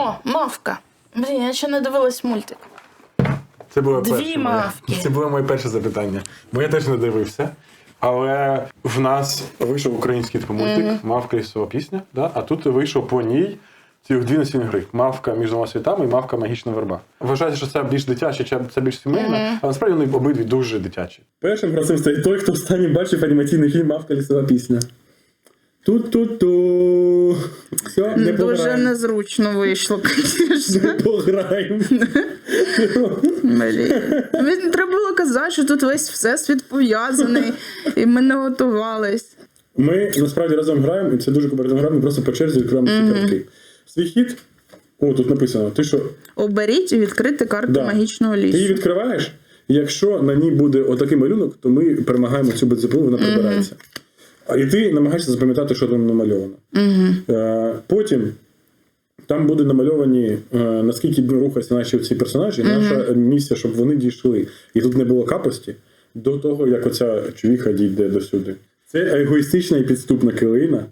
О, мавка. Блін, я ще не дивилась мультик. Це було Дві перше моє- мавки. Це було моє перше запитання. Бо я теж не дивився. Але в нас вийшов український типу, мультик Мавка лісова пісня. Да? А тут вийшов по ній цих дві настільні гри: Мавка між двома світами і Мавка магічна верба. Вважається, що це більш дитяче, чи це більш сімейне, а насправді вони обидві дуже дитячі. Першим гравцем стоїть той, хто останній бачив анімаційний фільм Мавка лісова пісня. Тут-тут-ту. Все, не Дуже пограємо. незручно вийшло, звісно. Не пограємо. Блін. Він треба було казати, що тут весь всесвіт пов'язаний, і ми не готувались. Ми насправді разом граємо, і це дуже кооперативна гра, ми просто по черзі відкриваємо ці картки. Свій хід. О, тут написано. Ти що? Оберіть і відкрити карту Да. магічного Ти її лісу. відкриваєш, і якщо на ній буде отакий малюнок, то ми перемагаємо цю бензопилу, вона прибирається. І ти намагаєшся запам'ятати, що там намальовано. Е, потім там буде намальовані, е, наскільки рухаються наші ці персонажі, наша місія, щоб вони дійшли. І тут не було капості до того, як оця човіха дійде до сюди. Це егоїстична і підступна килина.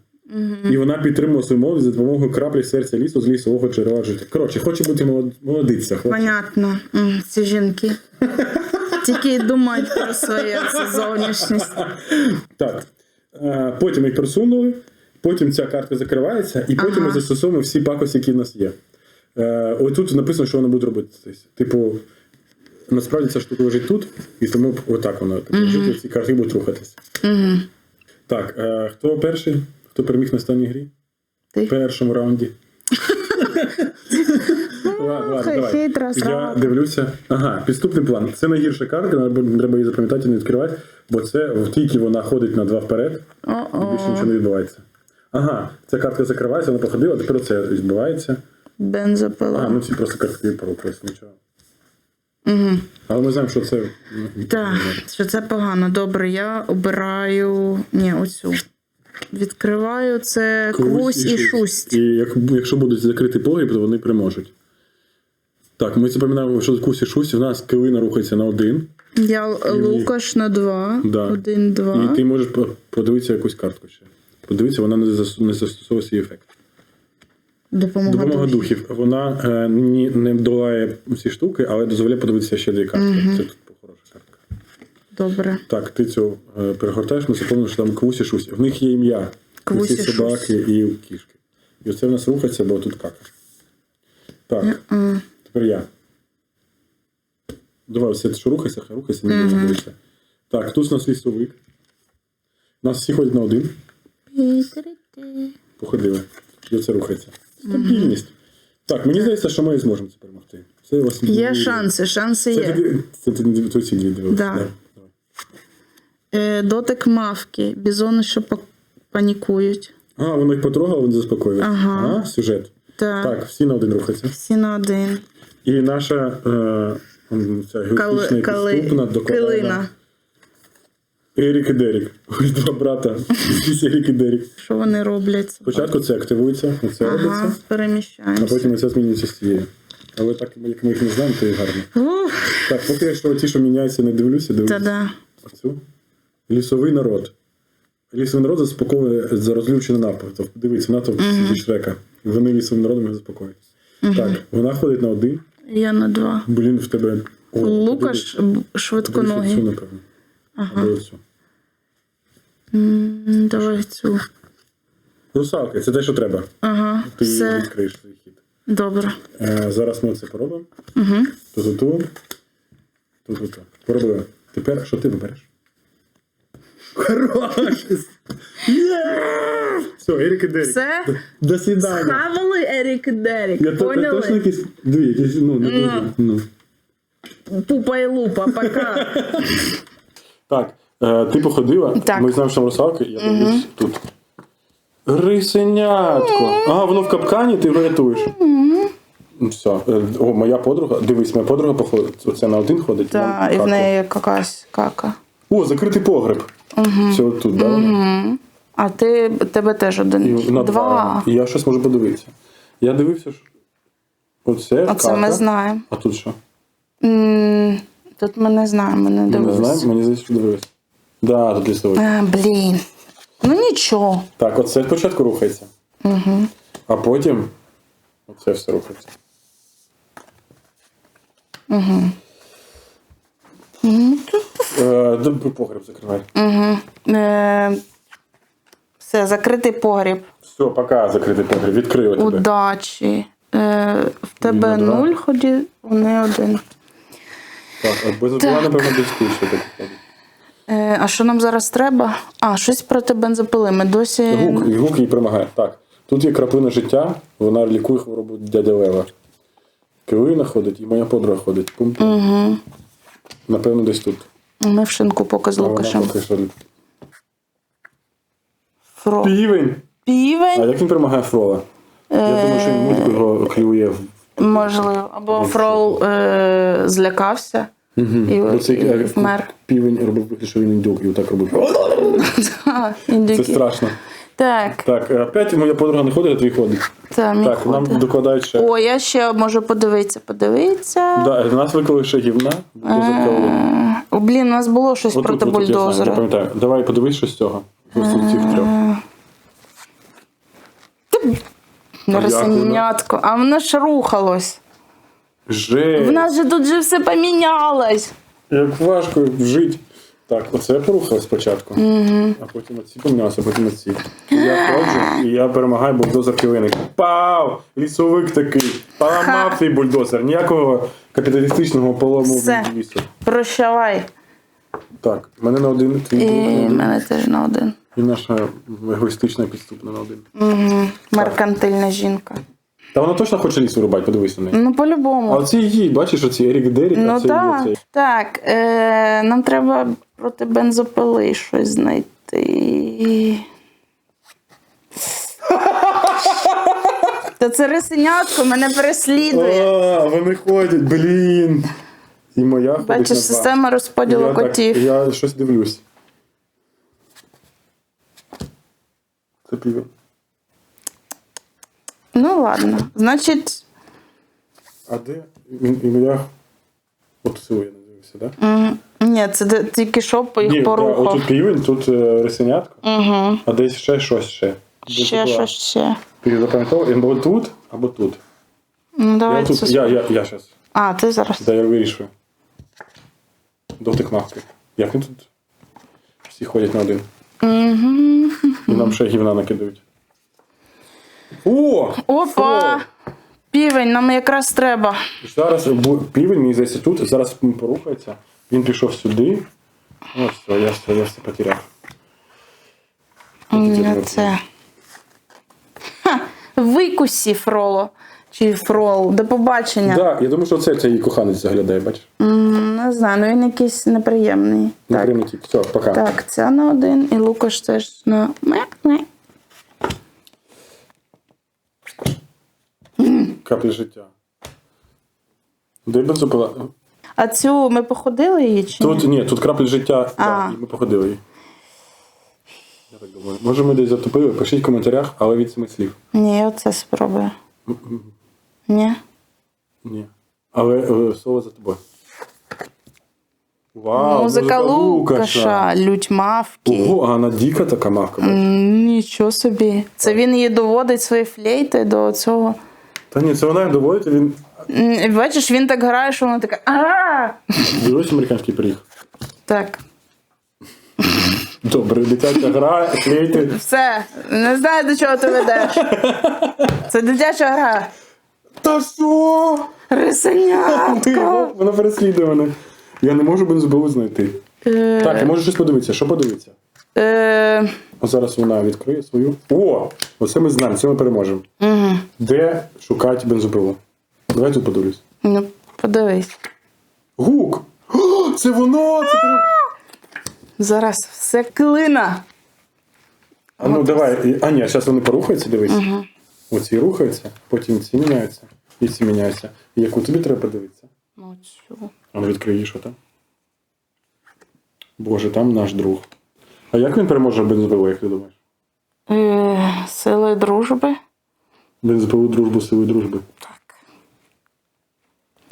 І вона підтримує свою молодість за допомогою краплі серця лісу з лісового джерела життя. Коротше, хоче бути молод- молодиця. Понятно, М, ці жінки. Тільки думають про своє зовнішність. Так. Е, Потім їх просунули, потім ця картка закривається, і потім ми застосуємо застосовуємо всі пакості, які в нас є. Е, Ось тут написано, що вони буде робити. Типу, насправді ця штука лежить тут, і тому отак вона типу, угу. ці картки будуть рухатись. Так, е, хто перший? Хто переміг на останній грі? Ти. В першому раунді. Ладно, давай. хитра Я срака. дивлюся. Ага, підступний план. Це найгірша картка, треба її запам'ятати і не відкривати, бо це тільки вона ходить на два вперед. І більше О-о. нічого не відбувається. Ага, ця картка закривається, вона походила, тепер це відбувається. А, Бензопила. ну ці просто картки порухались, нічого. Але ми знаємо, що це. ну, Так, що це погано. Добре, я обираю. Ні, оцю. Відкриваю це квусь і шусть. І як, якщо будуть закритий погріб, то вони переможуть. Так, ми запам'ятаємо, що кусь і шусть, в нас килина рухається на один. Я Лукаш на два. Да. Один, два. І ти можеш подивитися якусь картку ще. Подивитися, вона не, застосовує свій ефект. Допомога, Допомога духів. духів. Вона е, ні, не долає ці штуки, але дозволяє подивитися ще дві картки. Це тут хороша картка. Добре. Так, ти цю е, перегортаєш, ми запомнили, що там квусі шусь. В них є ім'я. Квусі собаки і кішки. І оце в нас рухається, бо тут кака. Так, А, тепер я. Давай, все, що рухається, хай рухається, не mm дивитися. Так, тут у нас лісовик. У нас всі ходять на один. Походили. І оце рухається. Стабільність. Так, мені здається, що ми зможемо це перемогти. Це у вас Є шанси, шанси Це є. це ти не дивився. Да. Е, дотик мавки. Бізони, що панікують. А, воно їх потрогало, вони заспокоїли. Ага. А, сюжет. Так. Так, всі на один рухаються. Всі на один. І наша е, ця географічна Кали, підступна. Ерік і Дерік. Ось Два брата. Ерік і Дерік. Що вони роблять? Спочатку це активується, оце Ага, робиться, а потім це змінюється з цією. Але так, як ми їх не знаємо, то і гарно. Ух, Так, поки я що ті, що міняються, не дивлюся, дивлюся. та-да. Оцю. Лісовий народ. Лісовий народ заспокоює за розлючений натовп. Тобто, Дивіться, натовп зі Шрека. Вони лісовим народом його заспокоюють. Так, вона ходить на один. Я на два. Блін, в тебе. О, Лукаш швидконогий. Цю, напевно. Ага. Або. М, Давай цю. Русалки, це те, що треба. Ага, Ти все. відкриєш свій хід. Добре. Е, зараз ми це поробимо. Угу. Ту-ту-ту. Ту-ту-ту. Поробили. Тепер що ти вибереш? Хорош! Є! Все, Ерік і Дерік. Все? До свидання. Схавали Ерік і Дерік. Я то, точно Поняли? якісь дві, якісь, ну, не дуже. Ну. Пупа і лупа, пока. Так, е, ти походила, Так. ми знаємо, що там русалки, я дивлюсь тут. Рисенятко. Ага, воно в капкані, ти його рятуєш. Ну, Все. Е, О, моя подруга. Дивись, моя подруга походить. Оце на один ходить. Так, на і в каку. неї якась кака. О, закритий погреб. Все тут, да? Угу. А ти тебе теж один. І на Два. І я щось можу подивитися. Я дивився, що. Оце. Оце кака. ми знаємо. А тут що? М, Тут ми не знаємо, ми не Ми не дивилися. знаємо, мені здається, що дивився. Да, тут лісовий. А, блін. Ну нічого. Так, оце спочатку рухається. Угу. А потім Оце все рухається. Е, д- погреб закривай. Угу. Е, все, закритий погріб. Все, пока, закритий погреб. Відкрили тебе. Удачі. Е, в тебе на два. нуль ході, вони один. Так, а без була, напевно, десь так. Е, а що нам зараз треба? А, щось проти бензопили. Ми досі. Гук, і гук їй допомагає. Так. Тут є краплина життя, вона лікує хворобу дядя Лева. Килина ходить і моя подруга ходить. Пум-пум. Угу. Напевно, десь тут. Ми в шинку поки з А вона Лукашем. поки що- Фро. Півень! А як він перемагає Фрола? Я думаю, що він мультик його клює в. Можливо. Або Фрол е, злякався і, Бо цей, і е, вмер. Півень робив вигляд, що він індюк і отак робив. Це індюки. страшно. Так, Так, е, опять моя подруга не ходить, а твій ходить. це мій Так, нам ходить. докладають ще. О, я ще можу подивитися, подивитися. Да, до нас виклали ще гівна. Е, блін, у нас було щось проти отут, я бульдозера. пам'ятаю. Давай подивись, що з цього. З цих трьох. Росинятко, а воно ж рухалось. В Жесть! нас же тут же все помінялось. Як важко жити. Так, оце порухалось спочатку, а потім оці а потім оці. І Я ходжу, і я перемагаю бульдозер килиник. Пау! Лісовик такий. Поламав цей бульдозер. Ніякого капіталістичного полому Все. лісу. Прощавай. Так, в мене на один твій І мене теж на один. І наша егоїстична підступна на один. Угу. Меркантильна жінка. Та вона точно хоче ліс вирубати, подивись на неї. Ну, по-любому. А оці її, бачиш, оці Ерік Дерік, а Ну це так. її. Так, е, нам треба проти бензопили щось знайти. Та це рисенятко мене переслідує. А, вони ходять, блін. І моя ходить Бачиш, на два. система розподілу я котів. Так, я щось дивлюсь. Це півень. Ну ладно. Значить, А де? Він- І моя. От цього я не дивився, так? Да? м, ні, це де- тільки що по їх Ні, да, порухав. отут півень, тут е, рисенятко, Угу. а десь ще щось ще. Ще щось ще. Ти запам'ятав? Або тут, або тут. Ну, Я, давай тут це. я, я, я щас. А, ти зараз. Да, я вирішую. Дотик мавки. Як він тут? Всі ходять на один. Угу. І нам ще гівна накидають. О! Опа! Півень, нам якраз треба. Зараз півень, мені здається, тут. Зараз він порухається. Він пішов сюди. О, все, я все, я все потеряв. Це. Ха, викусі, Фроло. Чи Фрол. До побачення. Так, да, я думаю, що це, це її коханець заглядає, бачиш? М, Не знаю, ну він якийсь неприємний. Так, тип. Все, пока. так, це на один, і Лукаш теж на ме-ме. Каплі життя. Де бензопила? А цю ми походили її чи Тут ні? ні, тут краплі життя, А. да, і ми походили її. Я так думаю. Може ми десь затопили, пишіть в коментарях, але від семи слів. Ні, я оце спробую. Ні. Ні. Але е, слово за тобою. Вау, Музика Лукаша, лють мавки. Ого, а вона діка така мавка. бачиш? М, Нічого собі. Це він її доводить свої флейти до цього. Та ні, це вона їм доводить, а він. М, Бачиш, він так грає, що вона така. а Дивись американський пиріг. Так. Добре, дитяча гра, клейте. Все, не знаю, до чого ти ведеш. Це дитяча гра. Та що? Рисенятко. Вона переслідує мене. Я не можу бензобилу знайти. Е, Так, я можу щось подивитися. Що подивитися? е, От зараз вона відкриє свою. О! Оце ми знаємо, це ми переможемо. мгм. Де шукати бензопилу? Давай тут подивлюсь. Ну, подивись. Гук! О, це воно! Це. Зараз все клина. А ну давай. А ні, зараз вони порухаються, дивись. Оці рухаються, потім ці міняються, і ці міняються. І яку тобі треба подивитися? Ну, цю. А ну відкриє, що там. Боже, там наш друг. А як він переможе бензопилу, як ти думаєш? Е, Сили дружби. Бензопилу дружбу, силу дружби. Так.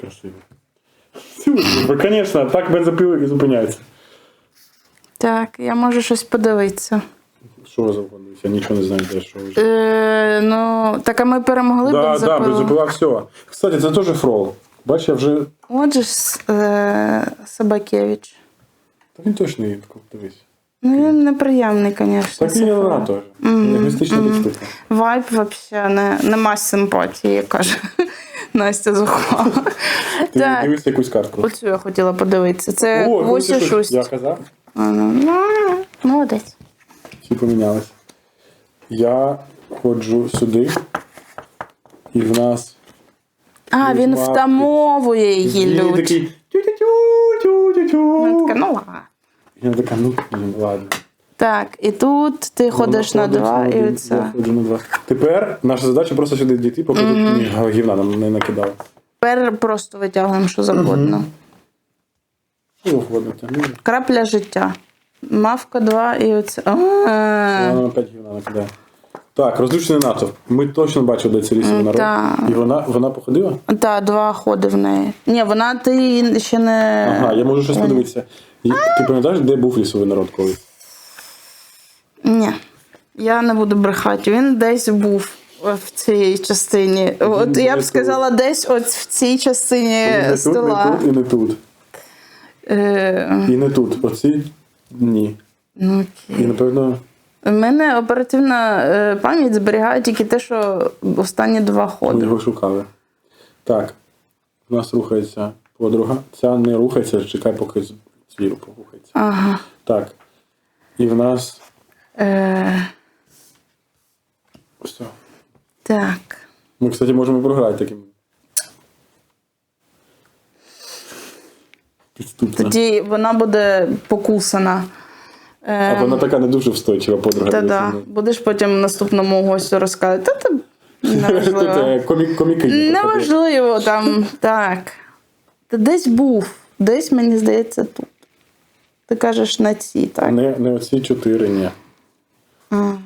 Красиво. Силу дружби, звісно, так бензопили і зупиняються. Так, я можу щось подивитися. Що завгодно, я нічого не знаю, де що вже. Е, ну, так а ми перемогли Да, да, бензопила, все. Кстати, це теж фрол. Бач, я вже. Отже ж е, Собакевич. Та він точно є, дивись. Ну, він неприємний, звісно. Так і вона теж. Егоїстична штука. Вайб взагалі не, нема симпатії, як каже Настя Зухвала. Ти Так, дивись якусь картку. оцю я хотіла подивитися. Це О, ось Шусть. Я казав, А, ну, ну, Молодець. Всі помінялись. Я ходжу сюди, і в нас. А, він мавки. втамовує її Він лють. такий. Вона така, ну ладно. Я така, ну, блін, ладно. Так, і тут ти ходиш на два, і оце. Ходжу на два. Тепер наша задача просто сюди дійти, поки тут ні, гівна нам не накидали. Тепер просто витягуємо, що завгодно. Що завгодно там. ну, Крапля життя. Мавка 2 і оце. Вона опять гівна накидає. Так, розлючений натовп. Ми точно бачили, де це лісовий народ. так. І вона, вона походила? Та, два ходи в неї. Ні, вона ти ще не. Ага, я можу щось подивитися. І Ти пам'ятаєш, де був лісовий народ колись? Ні. Я не буду брехати. Він десь був в цій частині. От я б тут. сказала, десь от в цій частині не тут, не стола. тут і не тут. Е, І не тут. Оці ні. ну, І напевно. У мене оперативна е, пам'ять зберігає тільки те, що останні два Ми ходи. його шукали. Так. У нас рухається подруга. Ця не рухається, чекай, поки з- звіру порухається. Ага. Так. І в нас. Е, Все. так. Ми, кстати, можемо програти таким. Підступна. Тоді вона буде покусана. Е, А вона така не дуже встойчива подруга. Та-да. Будеш потім наступному гостю розказати. Та ти неважливо. комік, коміки. Неважливо там. Так. Ти десь був. Десь, мені здається, тут. Ти кажеш на ці, так? Не, не оці чотири, ні. Ага.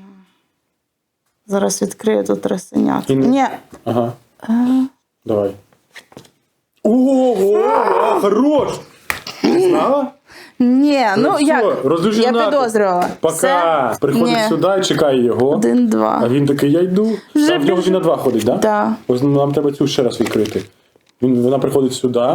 Зараз відкрию тут ресенят. Ні. Ага. Е, Давай. Ого, а, хорош! Знала? Ні, ну все, я, розлючений я підозрювала. Пока. Це... Приходить Ні. сюди чекає його. Один, А він такий, я йду. Вже а в нього біжу. він на два ходить, так? Да. Ось нам треба цю ще раз відкрити. Він, вона приходить сюди.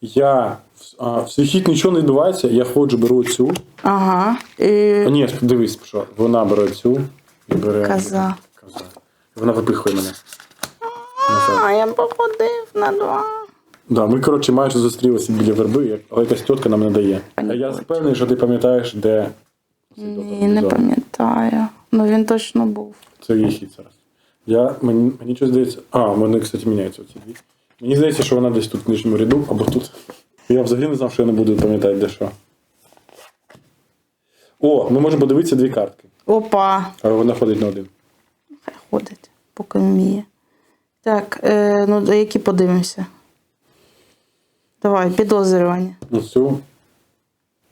Я. А, в хід нічого не відбувається, я ходжу, беру цю. Ага. І... А, ні, дивись, що вона бере цю і бере. Коза. Коза. Вона випихує мене. А, я походив на два. Да, ми, коротше, майже зустрілися біля верби, але якась тітка нам не дає. А я впевнений, що ти пам'ятаєш, де. Ні, не пам'ятаю. Ну він точно був. Це її хід зараз. Я, мені, мені щось здається. А, в мене, кстати, міняються ці дві. Мені здається, що вона десь тут в нижньому ряду або тут. Я взагалі не знав, що я не буду пам'ятати, де що. О, ми можемо подивитися дві картки. Опа. Але вона ходить на один. Хай ходить, поки вміє. Так, е, ну які подивимося. Давай, підозрювання. Оцю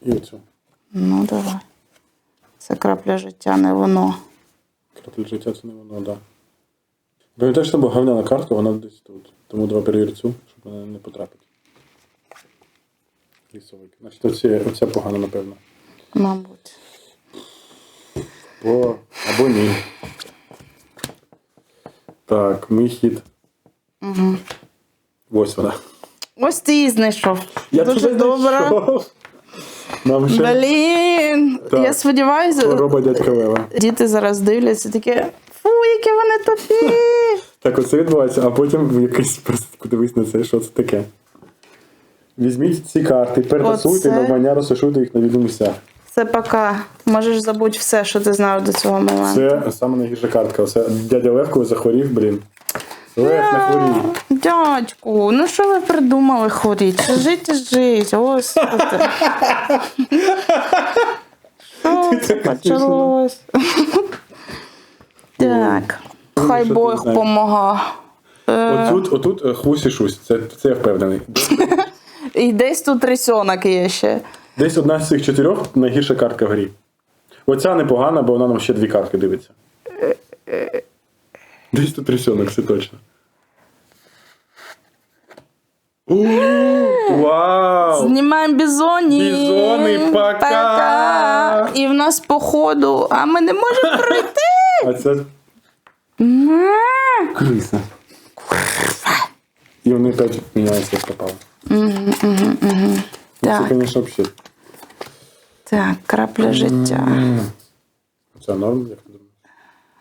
і оцю. Ну, давай. Це крапля життя, не воно. Краплі життя це не воно, так. Да. Пам'ятаєш, що була говняна картка, вона десь тут. Тому давай перевір цю, щоб вона не потрапити. Лісовик. Значить, оці, оця погана, напевно. Мабуть. Бо... Або ні. Так, мій хід. Угу. Ось вона. Ось ти її знайшов. Я Дуже тебе добре. знайшов. Нам ще Блін. Так. Я сподіваюся, хвороба дядька Лева. діти зараз дивляться таке. Фу, які вони тупі. Так, оце відбувається, а потім в якийсь просто подивись на це, що це таке. Візьміть ці карти, перетасуйте, Оце? навмання розташуйте їх на відомих місцях. Це пока. Можеш забути все, що ти знав до цього моменту. Це саме найгірша картка. Оце дядя Левко захворів, блін. Лев не хворій. Дядьку, ну що ви придумали хворіть? Що Жить і жить. Ось. Що це почалось? Так. Хай Бог знаєш? помога. Отут, отут е, хвусь і шусь, це, це я впевнений. І десь тут рисьонок є ще. Десь одна з цих чотирьох найгірша картка в грі. Оця непогана, бо вона нам ще дві картки дивиться. Десь тут рисунок, все точно. Вау! Знімаємо бізоні. Бізони, пока. пока. І в нас походу, а ми не можемо пройти. А це криса. І вони опять міняються, як попало. Ну, Так. Це, звісно, взагалі. Так, крапля життя. Це норм, як ти думаєш?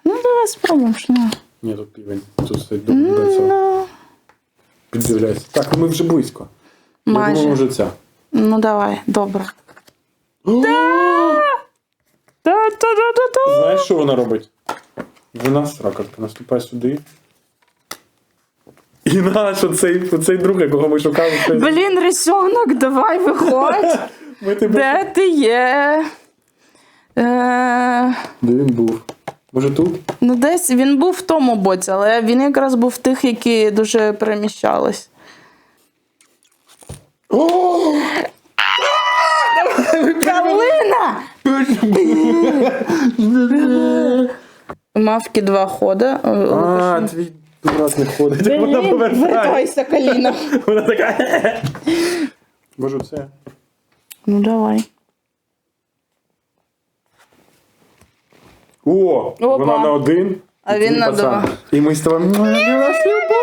Ну, давай спробуємо. що ну. Ні, тут півень. Тут стоїть добре. Ну, Піддивляйся. Так, ну ми вже близько. Майже. Я думаю, вже ця. ну давай, добре. Та-та-та-та-та. Знаєш, що вона робить? Вона сракотка наступає сюди. І наш оцей, оцей друг, якого ми шукали. цей- Блін, рисьонок, давай виходь. Ми тебе... Де ти є? Е, Де він був? Може тут? ну, десь він був в тому боці, але він якраз був в тих, які дуже переміщались. Калина! Мавки два хода. А, твій дурак не ходить. Вона повертає. вертайся, Каліна. Вона така. Може це? Ну давай. О! Опа. Вона на один. А і він на пацан. два. І ми з тобою. «М, я вас люблю».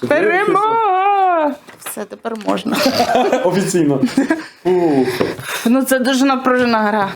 Це Перемога! Все, тепер можна. Офіційно. Фу. Ну це дуже напружена гра.